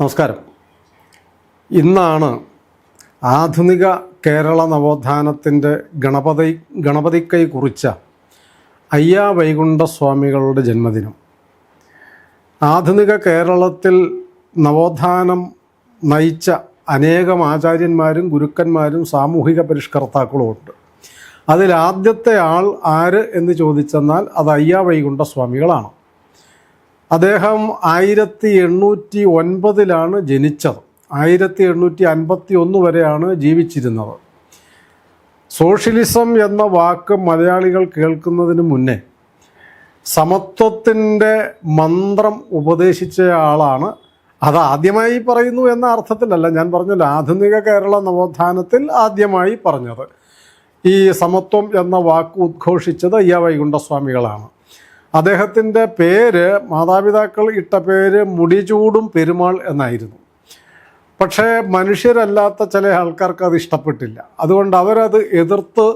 നമസ്കാരം. ഇന്നാണ് ആധുനിക കേരള നവോത്ഥാനത്തിന്റെ ഗണപതി ഗണപതിക്കൈ കുറിച്ച അയ്യാ വൈകുണ്ഠസ്വാമികളുടെ ജന്മദിനം. ആധുനിക കേരളത്തിൽ നവോത്ഥാനം നയിച്ച അനേകം ആചാര്യന്മാരും ഗുരുക്കന്മാരും സാമൂഹിക പരിഷ്കർത്താക്കളുമുണ്ട് അതിലാദ്യത്തെ ആൾ ആര് എന്ന് ചോദിച്ചെന്നാൽ അത് അയ്യാ വൈകുണ്ഠസ്വാമികളാണ് അദ്ദേഹം ആയിരത്തി എണ്ണൂറ്റി ഒൻപതിലാണ് ജനിച്ചത്. ആയിരത്തി എണ്ണൂറ്റി അൻപത്തി ഒന്ന് വരെയാണ് ജീവിച്ചിരുന്നത്. സോഷ്യലിസം എന്ന വാക്ക് മലയാളികൾ കേൾക്കുന്നതിന് മുന്നേ സമത്വത്തിന്റെ മന്ത്രം ഉപദേശിച്ച ആളാണ്. അത് ആദ്യമായി പറയുന്നു എന്ന അർത്ഥത്തിലല്ല ഞാൻ പറഞ്ഞല്ലോ ആധുനിക കേരള നവോത്ഥാനത്തിൽ ആദ്യമായി പറഞ്ഞത്. ഈ സമത്വം എന്ന വാക്ക് ഉദ്ഘോഷിച്ചത് അയ്യ വൈകുണ്ഠസ്വാമികളാണ്. അദ്ദേഹത്തിന്റെ പേര് മാതാപിതാക്കൾ ഇട്ട പേര് മുടിചൂടും പെരുമാൾ എന്നായിരുന്നു. പക്ഷേ മനുഷ്യരല്ലാത്ത ചില ആൾക്കാർക്ക് അത് ഇഷ്ടപ്പെട്ടില്ല. അതുകൊണ്ട് അവരത് എതിർത്ത്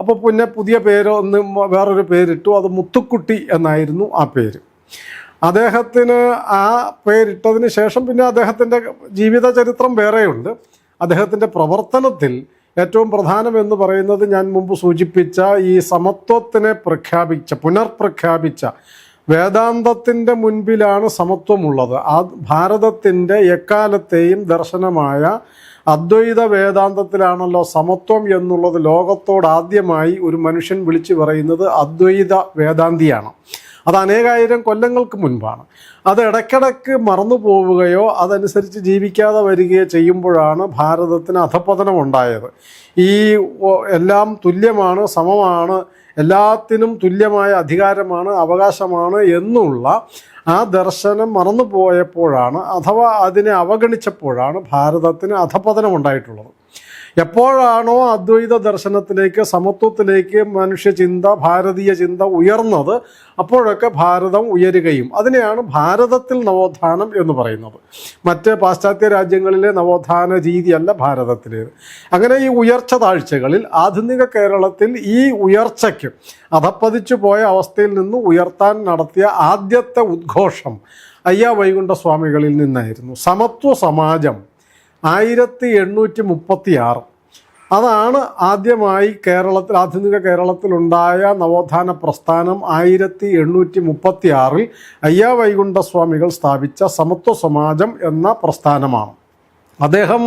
അപ്പോൾ പിന്നെ പുതിയ പേര് ഒന്ന് വേറൊരു പേരിട്ടു അത് മുത്തുക്കുട്ടി എന്നായിരുന്നു ആ പേര്. അദ്ദേഹത്തിന് ആ പേരിട്ടതിന് ശേഷം പിന്നെ അദ്ദേഹത്തിന്റെ ജീവിത ചരിത്രം വേറെയുണ്ട്. അദ്ദേഹത്തിന്റെ പ്രവർത്തനത്തിൽ ഏറ്റവും പ്രധാനമെന്ന് പറയുന്നത് ഞാൻ മുമ്പ് സൂചിപ്പിച്ച ഈ സമത്വത്തിനെ പ്രഖ്യാപിച്ച പുനർപ്രഖ്യാപിച്ച വേദാന്തത്തിന്റെ മുൻപിലാണ് സമത്വമുള്ളത്. ആ ഭാരതത്തിന്റെ എക്കാലത്തെയും ദർശനമായ അദ്വൈത വേദാന്തത്തിലാണല്ലോ സമത്വം എന്നുള്ളത് ലോകത്തോടാദ്യമായി ഒരു മനുഷ്യൻ വിളിച്ചു പറയുന്നത് അദ്വൈത വേദാന്തിയാണ്. അത് അനേകായിരം കൊല്ലങ്ങൾക്ക് മുൻപാണ്. അത് ഇടയ്ക്കിടയ്ക്ക് മറന്നു പോവുകയോ അതനുസരിച്ച് ജീവിക്കാതെ വരികയോ ചെയ്യുമ്പോഴാണ് ഭാരതത്തിന് അധപതനം ഉണ്ടായത് ഈ എല്ലാം തുല്യമാണ് സമമാണ് എല്ലാത്തിനും തുല്യമായ അധികാരമാണ് അവകാശമാണ് എന്നുള്ള ആ ദർശനം മറന്നു പോയപ്പോഴാണ് അഥവാ അതിനെ അവഗണിച്ചപ്പോഴാണ് ഭാരതത്തിന് അധപതനം ഉണ്ടായിട്ടുള്ളത് എപ്പോഴാണോ അദ്വൈത ദർശനത്തിലേക്ക് സമത്വത്തിലേക്ക് മനുഷ്യ ചിന്ത ഭാരതീയ ചിന്ത ഉയർന്നത് അപ്പോഴൊക്കെ ഭാരതം ഉയരുകയും. അതിനെയാണ് ഭാരതത്തിൽ നവോത്ഥാനം എന്ന് പറയുന്നത്. മറ്റ് പാശ്ചാത്യ രാജ്യങ്ങളിലെ നവോത്ഥാന രീതിയല്ല ഭാരതത്തിലേത് അങ്ങനെ ഈ ഉയർച്ച താഴ്ചകളിൽ ആധുനിക കേരളത്തിൽ ഈ ഉയർച്ചയ്ക്ക് അധപ്പതിച്ചു പോയ അവസ്ഥയിൽ നിന്ന് ഉയർത്താൻ നടത്തിയ ആദ്യത്തെ ഉദ്ഘോഷം അയ്യാ വൈകുണ്ഠസ്വാമികളിൽ നിന്നായിരുന്നു. സമത്വ സമാജം ആയിരത്തി എണ്ണൂറ്റി മുപ്പത്തി ആറ് അതാണ് ആദ്യമായി കേരളത്തിൽ ആധുനിക കേരളത്തിലുണ്ടായ നവോത്ഥാന പ്രസ്ഥാനം. ആയിരത്തി എണ്ണൂറ്റി മുപ്പത്തി ആറിൽ അയ്യാ വൈകുണ്ഠസ്വാമികൾ സ്ഥാപിച്ച സമത്വ സമാജം എന്ന പ്രസ്ഥാനമാണ്. അദ്ദേഹം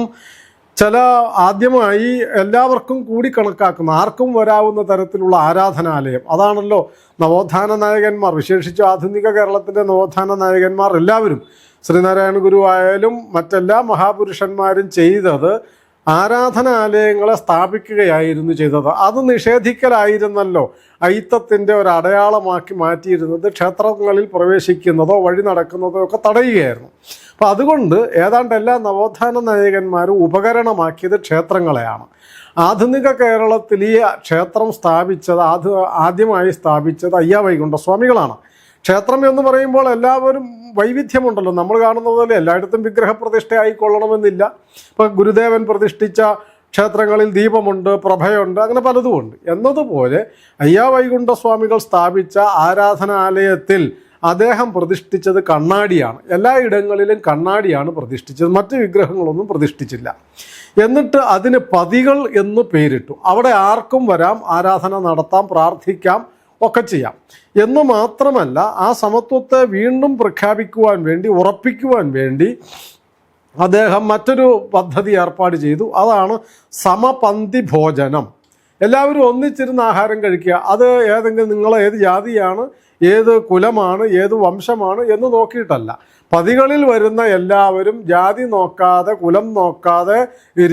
ചില ആദ്യമായി എല്ലാവർക്കും കൂടി കണക്കാക്കുന്ന ആർക്കും വരാവുന്ന തരത്തിലുള്ള ആരാധനാലയം. അതാണല്ലോ നവോത്ഥാന നായകന്മാർ വിശേഷിച്ച് ആധുനിക കേരളത്തിന്റെ നവോത്ഥാന നായകന്മാർ എല്ലാവരും ശ്രീനാരായണ ഗുരു ആയാലും മറ്റെല്ലാ മഹാപുരുഷന്മാരും ചെയ്തത് ആരാധനാലയങ്ങളെ സ്ഥാപിക്കുകയായിരുന്നു ചെയ്തത്. അത് നിഷേധിക്കലായിരുന്നല്ലോ. ഐത്തത്തിന്റെ ഒരു അടയാളമാക്കി മാറ്റിയിരുന്നത് ക്ഷേത്രങ്ങളിൽ പ്രവേശിക്കുന്നതോ വഴി നടക്കുന്നതോ ഒക്കെ തടയുകയായിരുന്നു. അപ്പോൾ അതുകൊണ്ട് ഏതാണ്ട് എല്ലാ നവോത്ഥാന നായകന്മാരും ഉപകരണമാക്കിയത് ക്ഷേത്രങ്ങളെയാണ്. ആധുനിക കേരളത്തിൽ ഈ ക്ഷേത്രം സ്ഥാപിച്ചത് ആദ്യ ആദ്യമായി സ്ഥാപിച്ചത് അയ്യാ വൈകുണ്ഠസ്വാമികളാണ്. ക്ഷേത്രം എന്ന് പറയുമ്പോൾ എല്ലാവരും വൈവിധ്യമുണ്ടല്ലോ. നമ്മൾ കാണുന്നത് പോലെ എല്ലായിടത്തും വിഗ്രഹ ആയിക്കൊള്ളണമെന്നില്ല ഇപ്പം ഗുരുദേവൻ പ്രതിഷ്ഠിച്ച ക്ഷേത്രങ്ങളിൽ ദീപമുണ്ട് പ്രഭയുണ്ട് അങ്ങനെ പലതുമുണ്ട് എന്നതുപോലെ അയ്യാ വൈകുണ്ഠസ്വാമികൾ സ്ഥാപിച്ച ആരാധനാലയത്തിൽ അദ്ദേഹം പ്രതിഷ്ഠിച്ചത് കണ്ണാടിയാണ്. എല്ലായിടങ്ങളിലും കണ്ണാടിയാണ് പ്രതിഷ്ഠിച്ചത്. മറ്റ് വിഗ്രഹങ്ങളൊന്നും പ്രതിഷ്ഠിച്ചില്ല. എന്നിട്ട് അതിന് പതികൾ എന്ന് പേരിട്ടു. അവിടെ ആർക്കും വരാം ആരാധന നടത്താം പ്രാർത്ഥിക്കാം ഒക്കെ ചെയ്യാം. എന്ന് മാത്രമല്ല ആ സമത്വത്തെ വീണ്ടും പ്രഖ്യാപിക്കുവാൻ വേണ്ടി ഉറപ്പിക്കുവാൻ വേണ്ടി അദ്ദേഹം മറ്റൊരു പദ്ധതി ഏർപ്പാട് ചെയ്തു. അതാണ് സമപന്തി ഭോജനം. എല്ലാവരും ഒന്നിച്ചിരുന്ന് ആഹാരം കഴിക്കുക. അത് ഏതെങ്കിലും നിങ്ങൾ ഏത് ജാതിയാണ് ഏത് കുലമാണ് ഏത് വംശമാണ് എന്ന് നോക്കിയിട്ടല്ല. പതികളിൽ വരുന്ന എല്ലാവരും ജാതി നോക്കാതെ കുലം നോക്കാതെ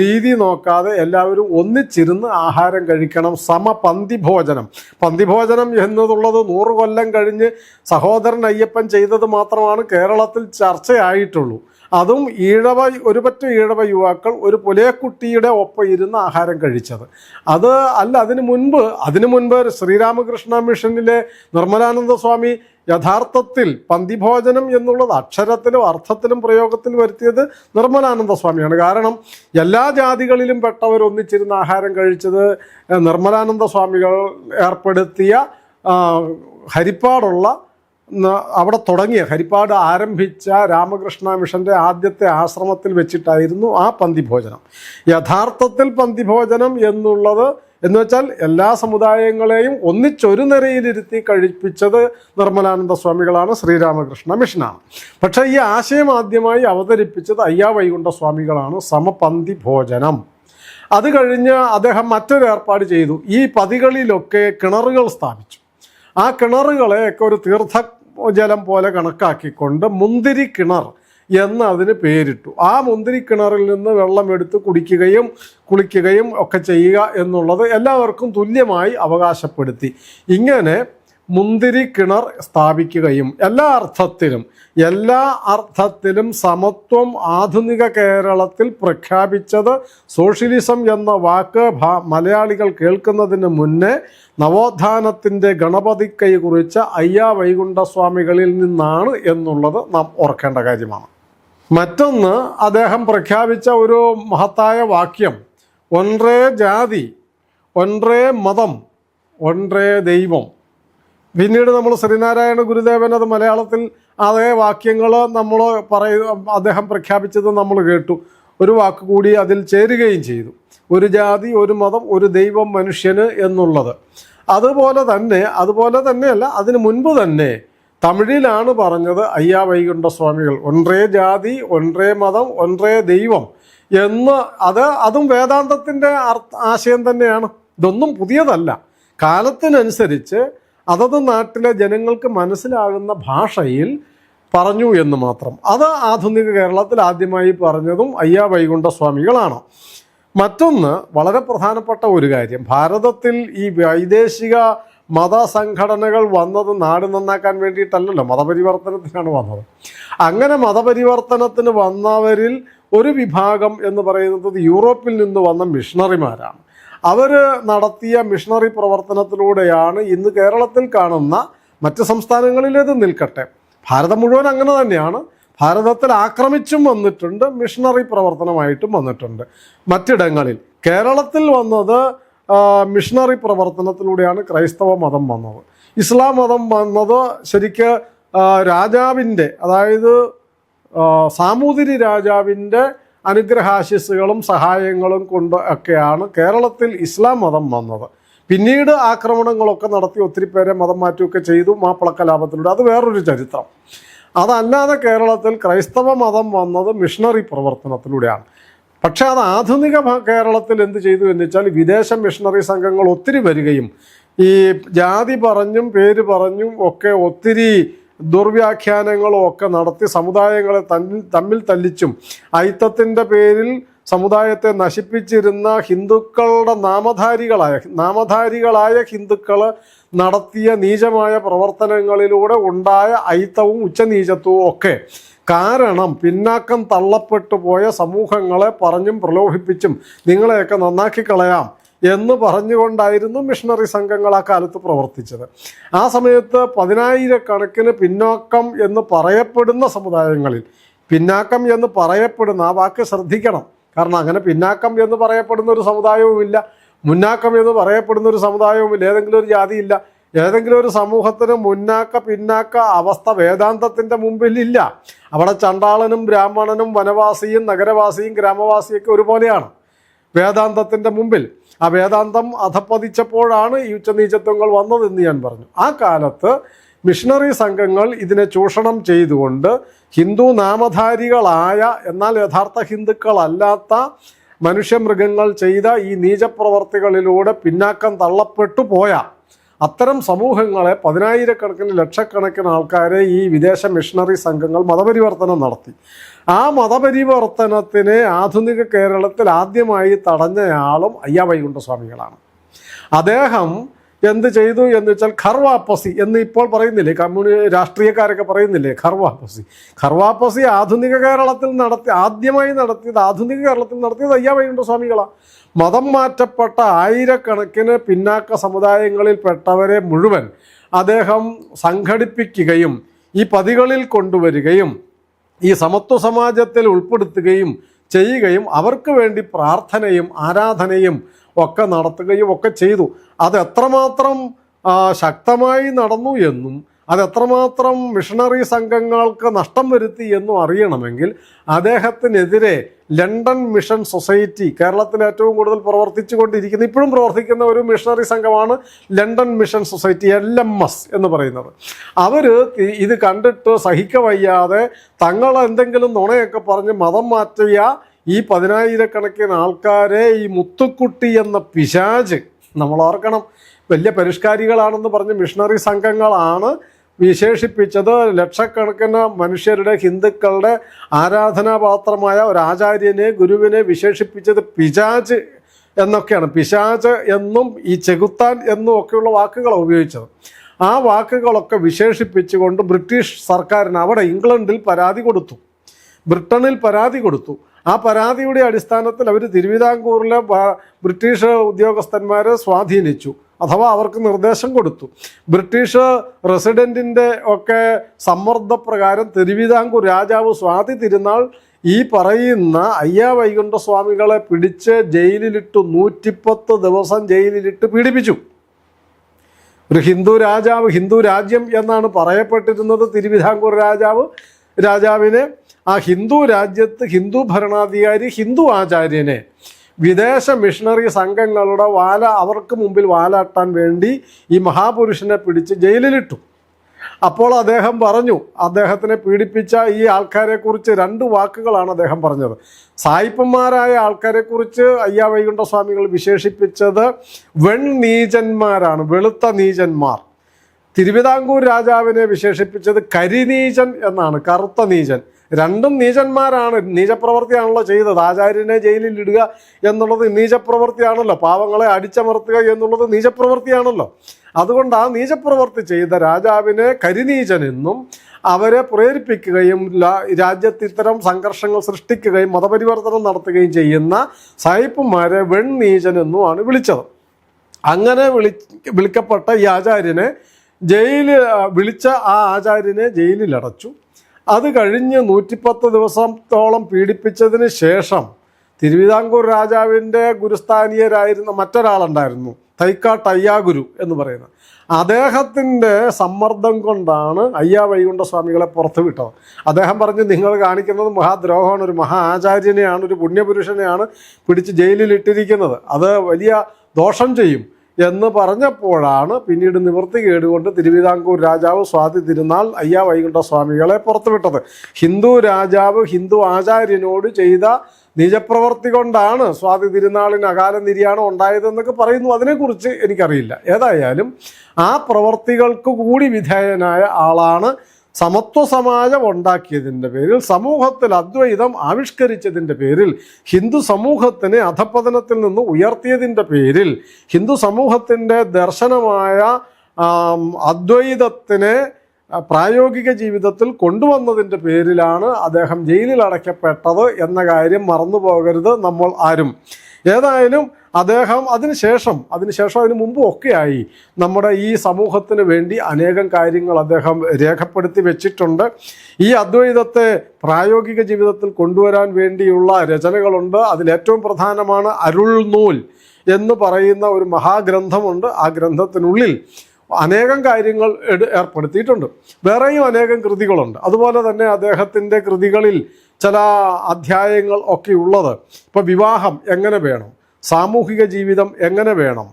രീതി നോക്കാതെ എല്ലാവരും ഒന്നിച്ചിരുന്ന് ആഹാരം കഴിക്കണം. സമപന്തി ഭോജനം പന്തി ഭോജനം എന്നതുള്ളത് നൂറ് കൊല്ലം കഴിഞ്ഞ് സഹോദരൻ അയ്യപ്പൻ ചെയ്തത് മാത്രമാണ് കേരളത്തിൽ ചർച്ചയായിട്ടുള്ളൂ. അതും ഈഴവ ഒരുപറ്റ ഈഴവ യുവാക്കൾ ഒരു പുലയക്കുട്ടിയുടെ ഒപ്പം ഇരുന്ന് ആഹാരം കഴിച്ചത്. അത് അല്ല അതിനു മുൻപ് അതിനു മുൻപ് ശ്രീരാമകൃഷ്ണ മിഷനിലെ നിർമ്മലാനന്ദ സ്വാമി യഥാർത്ഥത്തിൽ പന്തിഭോജനം എന്നുള്ളത് അക്ഷരത്തിലും അർത്ഥത്തിലും പ്രയോഗത്തിൽ വരുത്തിയത് നിർമ്മലാനന്ദ സ്വാമിയാണ്. കാരണം എല്ലാ ജാതികളിലും പെട്ടവർ ഒന്നിച്ചിരുന്ന് ആഹാരം കഴിച്ചത് നിർമ്മലാനന്ദ സ്വാമികൾ ഏർപ്പെടുത്തിയ ഹരിപ്പാടുള്ള അവിടെ തുടങ്ങിയ ഹരിപ്പാട് ആരംഭിച്ച രാമകൃഷ്ണ മിഷന്റെ ആദ്യത്തെ ആശ്രമത്തിൽ വെച്ചിട്ടായിരുന്നു ആ പന്തിഭോജനം. യഥാർത്ഥത്തിൽ പന്തിഭോജനം എന്നുള്ളത് എന്ന് വെച്ചാൽ എല്ലാ സമുദായങ്ങളെയും ഒന്നിച്ചൊരു നിരയിലിരുത്തി കഴിപ്പിച്ചത് നിർമ്മലാനന്ദ സ്വാമികളാണ് ശ്രീരാമകൃഷ്ണ മിഷനാണ്. പക്ഷേ ഈ ആശയം ആദ്യമായി അവതരിപ്പിച്ചത് അയ്യാ വൈകുണ്ഠ സ്വാമികളാണ് സമപന്തി ഭോജനം അത് കഴിഞ്ഞ് അദ്ദേഹം മറ്റൊരു ഏർപ്പാട് ചെയ്തു. ഈ പതികളിലൊക്കെ കിണറുകൾ സ്ഥാപിച്ചു. ആ കിണറുകളെ ഒക്കെ ഒരു തീർത്ഥജലം പോലെ കണക്കാക്കിക്കൊണ്ട് മുന്തിരി കിണർ എന്ന് അതിന് പേരിട്ടു. ആ മുന്തിരി കിണറിൽ നിന്ന് വെള്ളം എടുത്ത് കുടിക്കുകയും കുളിക്കുകയും ഒക്കെ ചെയ്യുക എന്നുള്ളത് എല്ലാവർക്കും തുല്യമായി അവകാശപ്പെടുത്തി. ഇങ്ങനെ മുന്തിരി കിണർ സ്ഥാപിക്കുകയും എല്ലാ അർത്ഥത്തിലും എല്ലാ അർത്ഥത്തിലും സമത്വം ആധുനിക കേരളത്തിൽ പ്രഖ്യാപിച്ചത് സോഷ്യലിസം എന്ന വാക്ക് മലയാളികൾ കേൾക്കുന്നതിന് മുന്നേ നവോത്ഥാനത്തിന്റെ ഗണപതിക്കൈ കുറിച്ച അയ്യാ വൈകുണ്ഠസ്വാമികളിൽ നിന്നാണ് എന്നുള്ളത് നാം ഓർക്കേണ്ട കാര്യമാണ്. മറ്റൊന്ന് അദ്ദേഹം പ്രഖ്യാപിച്ച ഒരു മഹത്തായ വാക്യം ഒൻറേ ജാതി ഒൻറേ മതം ഒൻറേ ദൈവം. പിന്നീട് നമ്മൾ ശ്രീനാരായണ ഗുരുദേവൻ അത് മലയാളത്തിൽ അതേ വാക്യങ്ങൾ നമ്മൾ പറയ അദ്ദേഹം പ്രഖ്യാപിച്ചത് നമ്മൾ കേട്ടു. ഒരു വാക്ക് കൂടി അതിൽ ചേരുകയും ചെയ്തു. ഒരു ജാതി ഒരു മതം ഒരു ദൈവം മനുഷ്യന് എന്നുള്ളത്. അതുപോലെ തന്നെ അതുപോലെ തന്നെയല്ല അതിനു മുൻപ് തന്നെ തമിഴിലാണ് പറഞ്ഞത് അയ്യാ വൈകുണ്ഠ സ്വാമികൾ ഒൻറേ ജാതി ഒൻറേ മതം ഒൻറേ ദൈവം എന്ന്. അത് അതും വേദാന്തത്തിന്റെ ആശയം തന്നെയാണ്. ഇതൊന്നും പുതിയതല്ല. കാലത്തിനനുസരിച്ച് അതത് നാട്ടിലെ ജനങ്ങൾക്ക് മനസ്സിലാകുന്ന ഭാഷയിൽ പറഞ്ഞു എന്ന് മാത്രം. അത് ആധുനിക കേരളത്തിൽ ആദ്യമായി പറഞ്ഞതും അയ്യാ വൈകുണ്ഠ സ്വാമികളാണ് മറ്റൊന്ന് വളരെ പ്രധാനപ്പെട്ട ഒരു കാര്യം. ഭാരതത്തിൽ ഈ വൈദേശിക മതസംഘടനകൾ വന്നത് നാട് നന്നാക്കാൻ വേണ്ടിയിട്ടല്ലല്ലോ മതപരിവർത്തനത്തിനാണ് വന്നത്. അങ്ങനെ മതപരിവർത്തനത്തിന് വന്നവരിൽ ഒരു വിഭാഗം എന്ന് പറയുന്നത് യൂറോപ്പിൽ നിന്ന് വന്ന മിഷണറിമാരാണ്. അവർ നടത്തിയ മിഷണറി പ്രവർത്തനത്തിലൂടെയാണ് ഇന്ന് കേരളത്തിൽ കാണുന്ന മറ്റ് സംസ്ഥാനങ്ങളിലേത് നിൽക്കട്ടെ. ഭാരതം മുഴുവൻ അങ്ങനെ തന്നെയാണ്. ഭാരതത്തിൽ ആക്രമിച്ചും വന്നിട്ടുണ്ട് മിഷണറി പ്രവർത്തനമായിട്ടും വന്നിട്ടുണ്ട്. മറ്റിടങ്ങളിൽ കേരളത്തിൽ വന്നത് മിഷണറി പ്രവർത്തനത്തിലൂടെയാണ് ക്രൈസ്തവ മതം വന്നത്. ഇസ്ലാം മതം വന്നത് ശരിക്ക് രാജാവിന്റെ അതായത് സാമൂതിരി രാജാവിന്റെ അനുഗ്രഹാശിസ്സുകളും സഹായങ്ങളും കൊണ്ട് ഒക്കെയാണ് കേരളത്തിൽ ഇസ്ലാം മതം വന്നത്. പിന്നീട് ആക്രമണങ്ങളൊക്കെ നടത്തി ഒത്തിരി പേരെ മതം മാറ്റുകയൊക്കെ ചെയ്തു മാപ്പിളക്കലാപത്തിലൂടെ അത് വേറൊരു ചരിത്രം. അതല്ലാതെ കേരളത്തിൽ ക്രൈസ്തവ മതം വന്നത് മിഷണറി പ്രവർത്തനത്തിലൂടെയാണ്. പക്ഷേ അത് ആധുനിക കേരളത്തിൽ എന്ത് ചെയ്തു എന്ന് വെച്ചാൽ വിദേശ മിഷണറി സംഘങ്ങൾ ഒത്തിരി വരികയും ഈ ജാതി പറഞ്ഞും പേര് പറഞ്ഞും ഒക്കെ ഒത്തിരി ദുർവ്യാഖ്യാനങ്ങളും ഒക്കെ നടത്തി സമുദായങ്ങളെ തമ്മിൽ തമ്മിൽ തല്ലിച്ചും അയിത്തത്തിന്റെ പേരിൽ സമുദായത്തെ നശിപ്പിച്ചിരുന്ന ഹിന്ദുക്കളുടെ നാമധാരികളായ നാമധാരികളായ ഹിന്ദുക്കൾ നടത്തിയ നീചമായ പ്രവർത്തനങ്ങളിലൂടെ ഉണ്ടായ ഐത്തവും ഉച്ചനീചത്വവും ഒക്കെ കാരണം പിന്നാക്കം തള്ളപ്പെട്ടു പോയ സമൂഹങ്ങളെ പറഞ്ഞും പ്രലോഭിപ്പിച്ചും നിങ്ങളെയൊക്കെ നന്നാക്കി കളയാം എന്ന് പറഞ്ഞുകൊണ്ടായിരുന്നു മിഷണറി സംഘങ്ങൾ ആ കാലത്ത് പ്രവർത്തിച്ചത്. ആ സമയത്ത് പതിനായിരക്കണക്കിന് പിന്നോക്കം എന്ന് പറയപ്പെടുന്ന സമുദായങ്ങളിൽ പിന്നാക്കം എന്ന് പറയപ്പെടുന്ന ആ വാക്ക് ശ്രദ്ധിക്കണം. കാരണം അങ്ങനെ പിന്നാക്കം എന്ന് പറയപ്പെടുന്ന ഒരു സമുദായവുമില്ല മുന്നാക്കം എന്ന് പറയപ്പെടുന്ന ഒരു സമുദായവുമില്ല ഏതെങ്കിലും ഒരു ജാതിയില്ല ഏതെങ്കിലും ഒരു സമൂഹത്തിന് മുന്നാക്ക പിന്നാക്ക അവസ്ഥ വേദാന്തത്തിന്റെ മുമ്പിലില്ല. അവിടെ ചണ്ടാളനും ബ്രാഹ്മണനും വനവാസിയും നഗരവാസിയും ഗ്രാമവാസിയൊക്കെ ഒരുപോലെയാണ്. വേദാന്തത്തിന്റെ മുമ്പിൽ. ആ വേദാന്തം അധപ്പതിച്ചപ്പോഴാണ് ഈ ഉച്ചനീചത്വങ്ങൾ വന്നതെന്ന് ഞാൻ പറഞ്ഞു. ആ കാലത്ത് മിഷണറി സംഘങ്ങൾ ഇതിനെ ചൂഷണം ചെയ്തുകൊണ്ട് ഹിന്ദു നാമധാരികളായ എന്നാൽ യഥാർത്ഥ ഹിന്ദുക്കളല്ലാത്ത മനുഷ്യമൃഗങ്ങൾ ചെയ്ത ഈ നീചപ്രവർത്തികളിലൂടെ പിന്നാക്കം തള്ളപ്പെട്ടു പോയ അത്തരം സമൂഹങ്ങളെ പതിനായിരക്കണക്കിന് ലക്ഷക്കണക്കിന് ആൾക്കാരെ ഈ വിദേശ മിഷണറി സംഘങ്ങൾ മതപരിവർത്തനം നടത്തി. ആ മതപരിവർത്തനത്തിനെ ആധുനിക കേരളത്തിൽ ആദ്യമായി തടഞ്ഞയാളും അയ്യാ വൈകുണ്ഠസ്വാമികളാണ് അദ്ദേഹം എന്ത് ചെയ്തു എന്ന് വെച്ചാൽ ഖർവാപ്പസി എന്ന് ഇപ്പോൾ പറയുന്നില്ലേ കമ്മ്യൂണി രാഷ്ട്രീയക്കാരൊക്കെ പറയുന്നില്ലേ ഖർവാപ്പസി. ഖർവാപ്പസി ആധുനിക കേരളത്തിൽ നടത്തി ആദ്യമായി നടത്തിയത് ആധുനിക കേരളത്തിൽ നടത്തിയത് അയ്യാ വൈകുണ്ഠസ്വാമികളാണ് മതം മാറ്റപ്പെട്ട ആയിരക്കണക്കിന് പിന്നാക്ക സമുദായങ്ങളിൽപ്പെട്ടവരെ മുഴുവൻ അദ്ദേഹം സംഘടിപ്പിക്കുകയും ഈ പതികളിൽ കൊണ്ടുവരികയും ഈ സമത്വ സമാജത്തിൽ ഉൾപ്പെടുത്തുകയും ചെയ്യുകയും അവർക്ക് വേണ്ടി പ്രാർത്ഥനയും ആരാധനയും ഒക്കെ നടത്തുകയും ഒക്കെ ചെയ്തു. അത് എത്രമാത്രം ശക്തമായി നടന്നു എന്നും അത് എത്രമാത്രം മിഷണറി സംഘങ്ങൾക്ക് നഷ്ടം വരുത്തി എന്നും അറിയണമെങ്കിൽ അദ്ദേഹത്തിനെതിരെ ലണ്ടൻ മിഷൻ സൊസൈറ്റി കേരളത്തിൽ ഏറ്റവും കൂടുതൽ പ്രവർത്തിച്ചു കൊണ്ടിരിക്കുന്ന ഇപ്പോഴും പ്രവർത്തിക്കുന്ന ഒരു മിഷണറി സംഘമാണ് London mission society L M S എന്ന് പറയുന്നത്. അവർ ഇത് കണ്ടിട്ട് സഹിക്കവയ്യാതെ തങ്ങൾ എന്തെങ്കിലും നുണയൊക്കെ പറഞ്ഞ് മതം മാറ്റിയ ഈ പതിനായിരക്കണക്കിന് ആൾക്കാരെ ഈ മുത്തുക്കുട്ടി എന്ന പിശാജ് നമ്മൾ ഓർക്കണം വലിയ പരിഷ്കാരികളാണെന്ന് പറഞ്ഞ് മിഷണറി സംഘങ്ങളാണ് വിശേഷിപ്പിച്ചത് ലക്ഷക്കണക്കിന് മനുഷ്യരുടെ ഹിന്ദുക്കളുടെ ആരാധനാപാത്രമായ ഒരു ആചാര്യനെ ഗുരുവിനെ വിശേഷിപ്പിച്ചത് പിശാജ് എന്നൊക്കെയാണ്. പിശാജ് എന്നും ഈ ചെകുത്താൻ എന്നും ഒക്കെയുള്ള വാക്കുകളാണ് ഉപയോഗിച്ചത്. ആ വാക്കുകളൊക്കെ വിശേഷിപ്പിച്ചുകൊണ്ട് ബ്രിട്ടീഷ് സർക്കാരിന് അവിടെ ഇംഗ്ലണ്ടിൽ പരാതി കൊടുത്തു. ബ്രിട്ടണിൽ പരാതി കൊടുത്തു. ആ പരാതിയുടെ അടിസ്ഥാനത്തിൽ അവർ തിരുവിതാംകൂറിലെ ബ്രിട്ടീഷ് ഉദ്യോഗസ്ഥന്മാരെ സ്വാധീനിച്ചു. അഥവാ അവർക്ക് നിർദ്ദേശം കൊടുത്തു. ബ്രിട്ടീഷ് റെസിഡന്റിന്റെ ഒക്കെ സമ്മർദ്ദപ്രകാരം തിരുവിതാംകൂർ രാജാവ് സ്വാതി തിരുനാൾ ഈ പറയുന്ന അയ്യാ വൈകുണ്ഠ സ്വാമികളെ പിടിച്ച് ജയിലിലിട്ട് നൂറ്റിപ്പത്ത് ദിവസം ജയിലിലിട്ട് പീഡിപ്പിച്ചു. ഒരു ഹിന്ദു രാജാവ് ഹിന്ദു രാജ്യം എന്നാണ് പറയപ്പെട്ടിരുന്നത് തിരുവിതാംകൂർ രാജാവ്. രാജാവിനെ ആ ഹിന്ദു രാജ്യത്ത് ഹിന്ദു ഭരണാധികാരി ഹിന്ദു ആചാര്യനെ. വിദേശ മിഷണറി സംഘങ്ങളുടെ വാല അവർക്ക് മുമ്പിൽ വാലാട്ടാൻ വേണ്ടി ഈ മഹാപുരുഷനെ പിടിച്ച് ജയിലിലിട്ടു. അപ്പോൾ അദ്ദേഹം പറഞ്ഞു അദ്ദേഹത്തിനെ പീഡിപ്പിച്ച ഈ ആൾക്കാരെക്കുറിച്ച് രണ്ട് വാക്കുകളാണ് അദ്ദേഹം പറഞ്ഞത്. സായിപ്പന്മാരായ ആൾക്കാരെക്കുറിച്ച് അയ്യാ വൈകുണ്ഠ സ്വാമികൾ വിശേഷിപ്പിച്ചത് വെൺനീചന്മാരാണ് വെളുത്ത നീചന്മാർ. തിരുവിതാംകൂർ രാജാവിനെ വിശേഷിപ്പിച്ചത് കരിനീചൻ എന്നാണ് കറുത്ത നീചൻ. രണ്ടും നീചന്മാരാണ്. നീചപ്രവർത്തിയാണല്ലോ ചെയ്തത്. ആചാര്യനെ ജയിലിൽ ഇടുക എന്നുള്ളത് നീചപ്രവർത്തിയാണല്ലോ. പാവങ്ങളെ അടിച്ചമർത്തുക എന്നുള്ളത് നീചപ്രവർത്തിയാണല്ലോ. അതുകൊണ്ട് ആ നീചപ്രവർത്തി ചെയ്ത രാജാവിനെ കരിനീചനെന്നും അവരെ പ്രേരിപ്പിക്കുകയും രാജ്യത്ത് ഇത്തരം സംഘർഷങ്ങൾ സൃഷ്ടിക്കുകയും മതപരിവർത്തനം നടത്തുകയും ചെയ്യുന്ന സായിപ്പുമാരെ വെൺനീചനെന്നുമാണ് വിളിച്ചത്. അങ്ങനെ വിളി വിളിക്കപ്പെട്ട ഈ ആചാര്യനെ ജയിലിൽ വിളിച്ച ആ ആചാര്യനെ ജയിലിൽ അടച്ചു അത് കഴിഞ്ഞ് നൂറ്റിപ്പത്ത് ദിവസത്തോളം പീഡിപ്പിച്ചതിന് ശേഷം തിരുവിതാംകൂർ രാജാവിന്റെ ഗുരുസ്ഥാനീയരായിരുന്ന മറ്റൊരാളുണ്ടായിരുന്നു തൈക്കാട്ട് അയ്യാഗുരു എന്ന് പറയുന്നത്. അദ്ദേഹത്തിന്റെ സമ്മർദ്ദം കൊണ്ടാണ് അയ്യാ വൈകുണ്ഠ സ്വാമികളെ പുറത്തു വിട്ടത്. അദ്ദേഹം പറഞ്ഞു നിങ്ങൾ കാണിക്കുന്നത് മഹാദ്രോഹമാണ് ഒരു മഹാ ആചാര്യനെയാണ് ഒരു പുണ്യപുരുഷനെയാണ് പിടിച്ച് ജയിലിൽ ഇട്ടിരിക്കുന്നത് അത് വലിയ ദോഷം ചെയ്യും. എന്ന് പറഞ്ഞപ്പോഴാണ് പിന്നീട് നിവൃത്തി കേടുകൊണ്ട് തിരുവിതാംകൂർ രാജാവ് സ്വാതി തിരുനാൾ അയ്യാ വൈകുണ്ഠ സ്വാമികളെ പുറത്തുവിട്ടത്. ഹിന്ദു രാജാവ് ഹിന്ദു ആചാര്യനോട് ചെയ്ത നിജപ്രവർത്തി കൊണ്ടാണ് സ്വാതി തിരുനാളിന് അകാല നിര്യാണം ഉണ്ടായതെന്നൊക്കെ പറയുന്നു. അതിനെക്കുറിച്ച് എനിക്കറിയില്ല. ഏതായാലും ആ പ്രവർത്തികൾക്ക് കൂടി വിധേയനായ ആളാണ് സമത്വ സമാജം ഉണ്ടാക്കിയതിന്റെ പേരിൽ സമൂഹത്തിൽ അദ്വൈതം ആവിഷ്കരിച്ചതിന്റെ പേരിൽ ഹിന്ദു സമൂഹത്തിനെ അധപ്പതനത്തിൽ നിന്ന് ഉയർത്തിയതിന്റെ പേരിൽ ഹിന്ദു സമൂഹത്തിന്റെ ദർശനമായ അദ്വൈതത്തിനെ പ്രായോഗിക ജീവിതത്തിൽ കൊണ്ടുവന്നതിന്റെ പേരിലാണ് അദ്ദേഹം ജയിലിൽ അടയ്ക്കപ്പെട്ടത് എന്ന കാര്യം മറന്നു പോകരുത് നമ്മൾ ആരും. ഏതായാലും അദ്ദേഹം അതിനുശേഷം അതിനുശേഷം അതിനു മുമ്പും ഒക്കെയായി നമ്മുടെ ഈ സമൂഹത്തിന് വേണ്ടി അനേകം കാര്യങ്ങൾ അദ്ദേഹം രേഖപ്പെടുത്തി വെച്ചിട്ടുണ്ട്. ഈ അദ്വൈതത്തെ പ്രായോഗിക ജീവിതത്തിൽ കൊണ്ടുവരാൻ വേണ്ടിയുള്ള രചനകളുണ്ട്. അതിലേറ്റവും പ്രധാനമാണ് അരുൾ നൂൽ എന്ന് പറയുന്ന ഒരു മഹാഗ്രന്ഥമുണ്ട്. ആ ഗ്രന്ഥത്തിനുള്ളിൽ അനേകം കാര്യങ്ങൾ ഏർപ്പെടുത്തിയിട്ടുണ്ട്. വേറെയും അനേകം കൃതികളുണ്ട്. അതുപോലെ തന്നെ അദ്ദേഹത്തിന്റെ കൃതികളിൽ ചില അധ്യായങ്ങൾ ഒക്കെ ഉള്ളത്. ഇപ്പോൾ വിവാഹം എങ്ങനെ വേണം? സാമൂഹിക ജീവിതം എങ്ങനെ വേണം?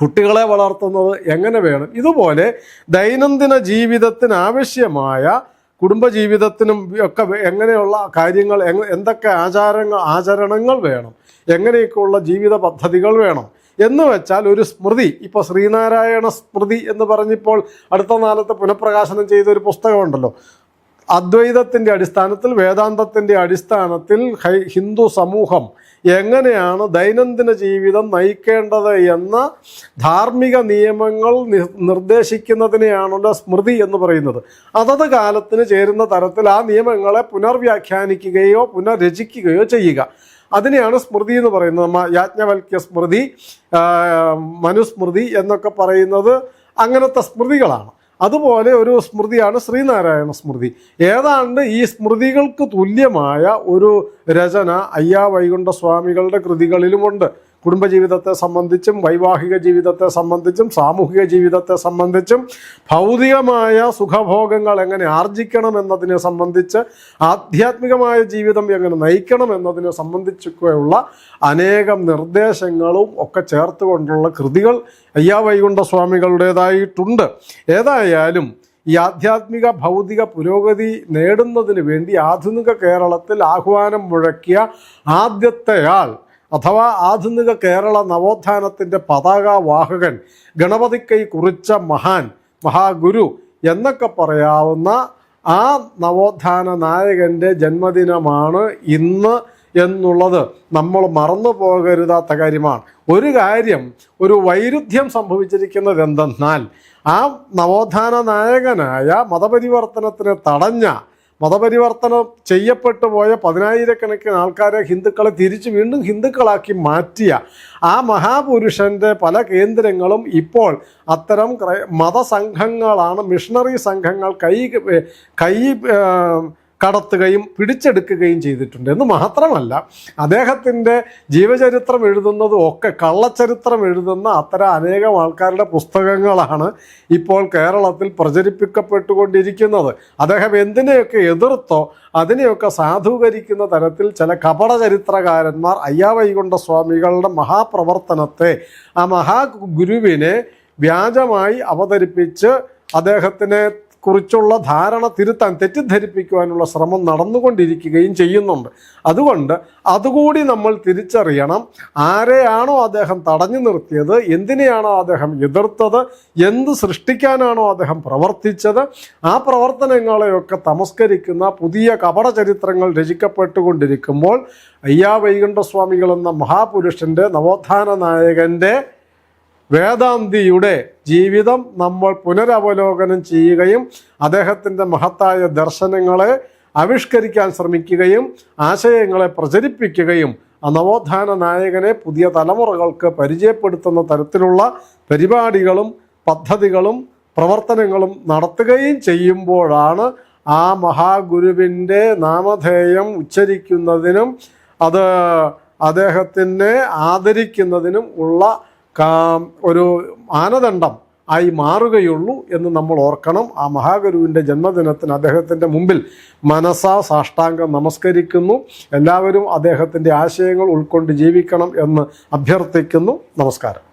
കുട്ടികളെ വളർത്തുന്നത് എങ്ങനെ വേണം? ഇതുപോലെ ദൈനംദിന ജീവിതത്തിന് ആവശ്യമായ കുടുംബജീവിതത്തിനും ഒക്കെ എങ്ങനെയുള്ള കാര്യങ്ങൾ എന്തൊക്കെ ആചാരങ്ങൾ ആചരണങ്ങൾ വേണം? എങ്ങനെയൊക്കെയുള്ള ജീവിത പദ്ധതികൾ വേണം? എന്ന് വെച്ചാൽ ഒരു സ്മൃതി. ഇപ്പോൾ ശ്രീനാരായണ സ്മൃതി എന്ന് പറഞ്ഞിപ്പോൾ അടുത്ത കാലത്ത് പുനഃപ്രകാശനം ചെയ്ത ഒരു പുസ്തകമുണ്ടല്ലോ. അദ്വൈതത്തിന്റെ അടിസ്ഥാനത്തിൽ വേദാന്തത്തിന്റെ അടിസ്ഥാനത്തിൽ ഹിന്ദു സമൂഹം എങ്ങനെയാണ് ദൈനംദിന ജീവിതം നയിക്കേണ്ടത് എന്ന ധാർമ്മിക നിയമങ്ങൾ നിർദ്ദേശിക്കുന്നതിനെയാണല്ലോ സ്മൃതി എന്ന് പറയുന്നത്. അതത് കാലത്തിന് ചേരുന്ന തരത്തിൽ ആ നിയമങ്ങളെ പുനർവ്യാഖ്യാനിക്കുകയോ പുനർരചിക്കുകയോ ചെയ്യുക. അതിനെയാണ് സ്മൃതി എന്ന് പറയുന്നത്. നമ്മ യാജ്ഞവൽക്യ സ്മൃതി മനുസ്മൃതി എന്നൊക്കെ പറയുന്നത് അങ്ങനത്തെ സ്മൃതികളാണ്. അതുപോലെ ഒരു സ്മൃതിയാണ് ശ്രീനാരായണ സ്മൃതി. ഏതാണ്ട് ഈ സ്മൃതികൾക്ക് തുല്യമായ ഒരു രചന അയ്യാ വൈകുണ്ഠ സ്വാമികളുടെ കൃതികളിലുമുണ്ട്. കുടുംബജീവിതത്തെ സംബന്ധിച്ചും വൈവാഹിക ജീവിതത്തെ സംബന്ധിച്ചും സാമൂഹിക ജീവിതത്തെ സംബന്ധിച്ചും ഭൗതികമായ സുഖഭോഗങ്ങൾ എങ്ങനെ ആർജിക്കണം എന്നതിനെ സംബന്ധിച്ച് ആധ്യാത്മികമായ ജീവിതം എങ്ങനെ നയിക്കണം എന്നതിനെ സംബന്ധിച്ചൊക്കെയുള്ള അനേകം നിർദ്ദേശങ്ങളും ഒക്കെ ചേർത്തുകൊണ്ടുള്ള കൃതികൾ അയ്യാ വൈകുണ്ഠ സ്വാമികളുടേതായിട്ടുണ്ട് ഏതായാലും ഈ ആധ്യാത്മിക ഭൗതിക പുരോഗതി നേടുന്നതിന് വേണ്ടി ആധുനിക കേരളത്തിൽ ആഹ്വാനം മുഴക്കിയ ആദ്യത്തെയാൾ അഥവാ ആധുനിക കേരള നവോത്ഥാനത്തിന്റെ പതാകവാഹകൻ ഗണപതിക്കൈ കുറിച്ച മഹാൻ മഹാഗുരു എന്നൊക്കെ പറയാവുന്ന ആ നവോത്ഥാന നായകന്റെ ജന്മദിനമാണ് ഇന്ന് എന്നുള്ളത് നമ്മൾ മറന്നു പോകരുതാത്ത കാര്യമാണ്. ഒരു കാര്യം ഒരു വൈരുദ്ധ്യം സംഭവിച്ചിരിക്കുന്നത് എന്തെന്നാൽ ആ നവോത്ഥാന നായകനായ മതപരിവർത്തനത്തിന് തടഞ്ഞ മതപരിവർത്തനം ചെയ്യപ്പെട്ടു പോയ പതിനായിരക്കണക്കിന് ആൾക്കാരെ ഹിന്ദുക്കളെ തിരിച്ച് വീണ്ടും ഹിന്ദുക്കളാക്കി മാറ്റിയ ആ മഹാപുരുഷന്റെ പല കേന്ദ്രങ്ങളും ഇപ്പോൾ അത്തരം മതസംഘങ്ങളാണ് മിഷണറി സംഘങ്ങൾ കൈ കൈ കടത്തുകയും പിടിച്ചെടുക്കുകയും ചെയ്തിട്ടുണ്ട്. എന്ന് മാത്രമല്ല അദ്ദേഹത്തിന്റെ ജീവചരിത്രം എഴുതുന്നതും ഒക്കെ കള്ളച്ചരിത്രം എഴുതുന്ന അത്തരം അനേകം ആൾക്കാരുടെ പുസ്തകങ്ങളാണ് ഇപ്പോൾ കേരളത്തിൽ പ്രചരിപ്പിക്കപ്പെട്ടുകൊണ്ടിരിക്കുന്നത്. അദ്ദേഹം എന്തിനെയൊക്കെ എതിർത്തോ അതിനെയൊക്കെ സാധൂകരിക്കുന്ന തരത്തിൽ ചില കപട ചരിത്രകാരന്മാർ അയ്യാവൈകുണ്ഠ സ്വാമികളുടെ മഹാപ്രവർത്തനത്തെ ആ മഹാഗുരുവിനെ വ്യാജമായി അവതരിപ്പിച്ച് അദ്ദേഹത്തിനെ കുറിച്ചുള്ള ധാരണ തിരുത്താൻ തെറ്റിദ്ധരിപ്പിക്കുവാനുള്ള ശ്രമം നടന്നുകൊണ്ടിരിക്കുകയും ചെയ്യുന്നുണ്ട്. അതുകൊണ്ട് അതുകൂടി നമ്മൾ തിരിച്ചറിയണം. ആരെയാണോ അദ്ദേഹം തടഞ്ഞു നിർത്തിയത്? എന്തിനെയാണോ അദ്ദേഹം എതിർത്തത്? എന്ത് സൃഷ്ടിക്കാനാണോ അദ്ദേഹം പ്രവർത്തിച്ചത്? ആ പ്രവർത്തനങ്ങളെയൊക്കെ തമസ്കരിക്കുന്ന പുതിയ കപട ചരിത്രങ്ങൾ രചിക്കപ്പെട്ടുകൊണ്ടിരിക്കുമ്പോൾ അയ്യാ വൈകുണ്ഠസ്വാമികൾ എന്ന മഹാപുരുഷന്റെ നവോത്ഥാന നായകന്റെ വേദാന്തിയുടെ ജീവിതം നമ്മൾ പുനരവലോകനം ചെയ്യുകയും അദ്ദേഹത്തിന്റെ മഹത്തായ ദർശനങ്ങളെ ആവിഷ്കരിക്കാൻ ശ്രമിക്കുകയും ആശയങ്ങളെ പ്രചരിപ്പിക്കുകയും നവോത്ഥാന നായകനെ പുതിയ തലമുറകൾക്ക് പരിചയപ്പെടുത്തുന്ന തരത്തിലുള്ള പരിപാടികളും പദ്ധതികളും പ്രവർത്തനങ്ങളും നടത്തുകയും ചെയ്യുമ്പോഴാണ് ആ മഹാഗുരുവിന്റെ നാമധേയം ഉച്ചരിക്കുന്നതിനും അത് അദ്ദേഹത്തിനെ ആദരിക്കുന്നതിനും ഉള്ള ഒരു മാനദണ്ഡം ആയി മാറുകയുള്ളൂ എന്ന് നമ്മൾ ഓർക്കണം. ആ മഹാഗുരുവിന്റെ ജന്മദിനത്തിന് അദ്ദേഹത്തിന്റെ മുമ്പിൽ മനസ്സാ സാഷ്ടാംഗം നമസ്കരിക്കുന്നു. എല്ലാവരും അദ്ദേഹത്തിന്റെ ആശയങ്ങൾ ഉൾക്കൊണ്ട് ജീവിക്കണം എന്ന് അഭ്യർത്ഥിക്കുന്നു. നമസ്കാരം.